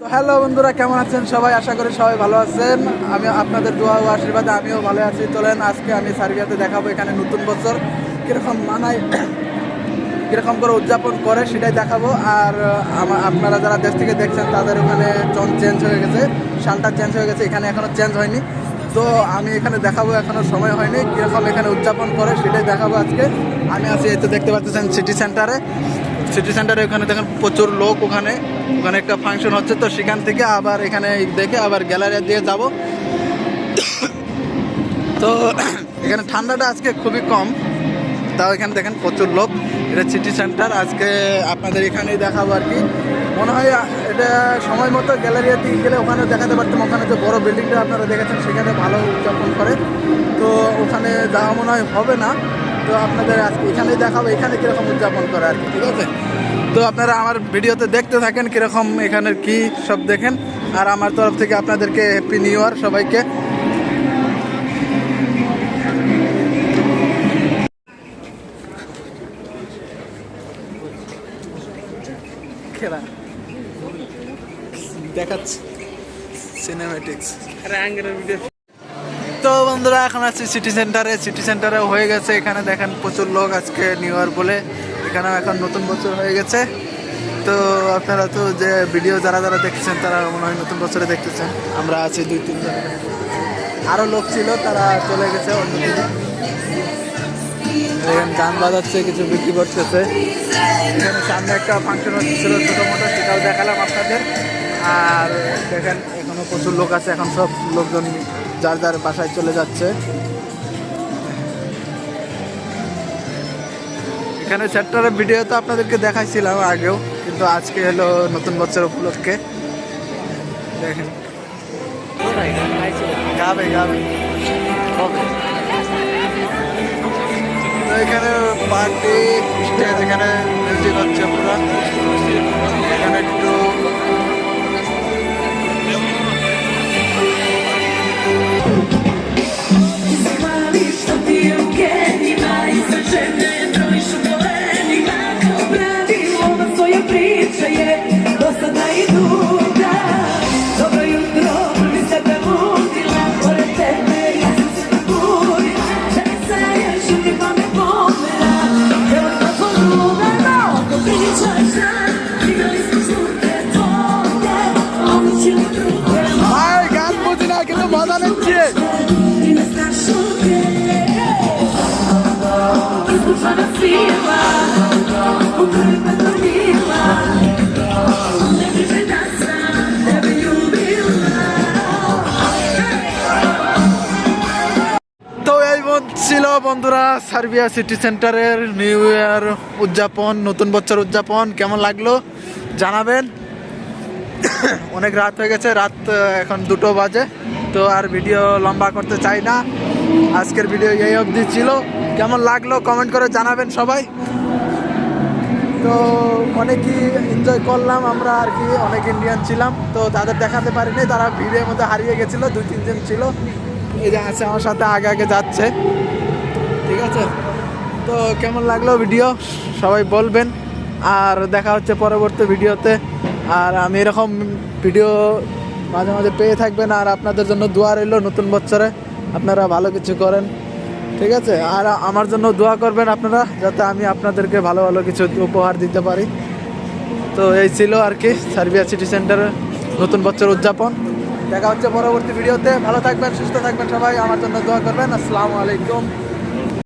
তো হ্যালো বন্ধুরা, কেমন আছেন সবাই? আশা করি সবাই ভালো আছেন। আমি আপনাদের দোয়া ও আশীর্বাদে আমিও ভালো আছি। চলেন, আজকে আমি সার্বিয়াতে দেখাবো এখানে নতুন বছর কীরকম মানায়, কীরকম করে উদযাপন করে সেটাই দেখাবো। আর আপনারা যারা দেশ থেকে দেখছেন, তাদের ওখানে চন চেঞ্জ হয়ে গেছে, সালটা চেঞ্জ হয়ে গেছে, এখানে এখনও চেঞ্জ হয়নি। তো আমি এখানে দেখাবো এখনও সময় হয়নি কীরকম এখানে উদযাপন করে সেটাই দেখাবো আজকে। আমি আছি, এই তো দেখতে পাচ্ছেন সিটি সেন্টারে সিটি সেন্টারে ওখানে দেখেন প্রচুর লোক ওখানে। ওখানে একটা ফাংশন হচ্ছে, তো সেখান থেকে আবার এখানে দেখে আবার গ্যালারি দিয়ে যাব। তো এখানে ঠান্ডাটা আজকে খুবই কম, তাও এখানে দেখেন প্রচুর লোক। এটা সিটি সেন্টার আজকে আপনাদের এখানেই দেখাবো আর কি। মনে হয় এটা সময় মতো গ্যালারিয়াতে গেলে ওখানে দেখাতে পারতাম, ওখানে যে বড় বিল্ডিংটা আপনারা দেখেছেন, সেখানে ভালো উদযাপন করে। তো ওখানে যাওয়া মনে হয় হবে না, তো আপনাদের আজকে এখানেই দেখাবো, এখানে কীরকম উদযাপন করে আর কি, ঠিক আছে? তো আপনারা আমার ভিডিওতে দেখতে থাকেন কীরকম এখানের কি সব দেখেন। আর আমার তরফ থেকে আপনাদেরকে হ্যাপি নিউ ইয়ার সবাইকে। খেলা। দেখাচ্ছি। সিনেমেটিক্স তো বন্ধুরা এখন আছি সিটি সেন্টারে সিটি সেন্টারে হয়ে গেছে। এখানে দেখেন প্রচুর লোক আজকে নিউ ইয়ার বলে। এখানেও এখন নতুন বছর হয়ে গেছে। তো আপনারা তো যে ভিডিও যারা যারা দেখছেন তারা মনে হয় নতুন বছরে দেখতেছেন। আমরা আছি দুই তিনজন আরও লোক ছিল, তারা চলে গেছে অন্যদিকে এখানে গান বাজাচ্ছে, কিছু বিক্রি করতেছে। এখানে সামনে একটা ফাংশন হচ্ছিল ছোটো মোটো সেটাও দেখালাম আপনাদের। আর দেখেন, এখনও প্রচুর লোক আছে, এখন সব লোকজন যার যার বাসায় চলে যাচ্ছে। এখানে চারটার ভিডিও তো আপনাদেরকে দেখাইছিলাম আগেও, কিন্তু আজকে হলো নতুন বছর উপলক্ষে। দেখেন। গাবে গাবে। এখানে পার্টি স্টেজ এখানে মিউজিক হচ্ছে Obradilo na svoje priče je dosadna i duga ছিল বন্ধুরা, সার্বিয়া সিটি সেন্টারের নিউ ইয়ার উদযাপন, নতুন বছর উদযাপন, কেমন লাগল জানাবেন। অনেক রাত হয়ে গেছে, রাত এখন দুটো বাজে, তো আর ভিডিও লম্বা করতে চাই না। আজকের ভিডিও এই অবধি ছিল। কেমন লাগল কমেন্ট করে জানাবেন সবাই। তো অনেকই এনজয় করলাম আমরা আর কি, অনেক ইন্ডিয়ান ছিলাম, তো তাদের দেখাতে পারিনি, তারা ভিড়ের মধ্যে হারিয়ে গেছিল, দুই তিনজন ছিল। এই যে আছে আমার সাথে আগে আগে যাচ্ছে। ঠিক আছে? তো কেমন লাগল ভিডিও? সবাই বলবেন। আর দেখা হচ্ছে পরবর্তী ভিডিওতে। আর আমি এরকম ভিডিও মাঝে মাঝে পেয়ে থাকবেন। আর আপনাদের জন্য দোয়া রইল নতুন বছরে। আপনারা ভালো কিছু করেন। ঠিক আছে? আর আমার জন্য দোয়া করবেন আপনারা, যাতে আমি আপনাদেরকে ভালো ভালো কিছু উপহার দিতে পারি। তো এই ছিল আর কি, সার্বিয়া সিটি সেন্টারে নতুন বছর উদযাপন। দেখা হচ্ছে পরবর্তী ভিডিওতে। ভালো থাকবেন, সুস্থ থাকবেন সবাই। আমার জন্য দোয়া করবেন। আসসালামু আলাইকুম।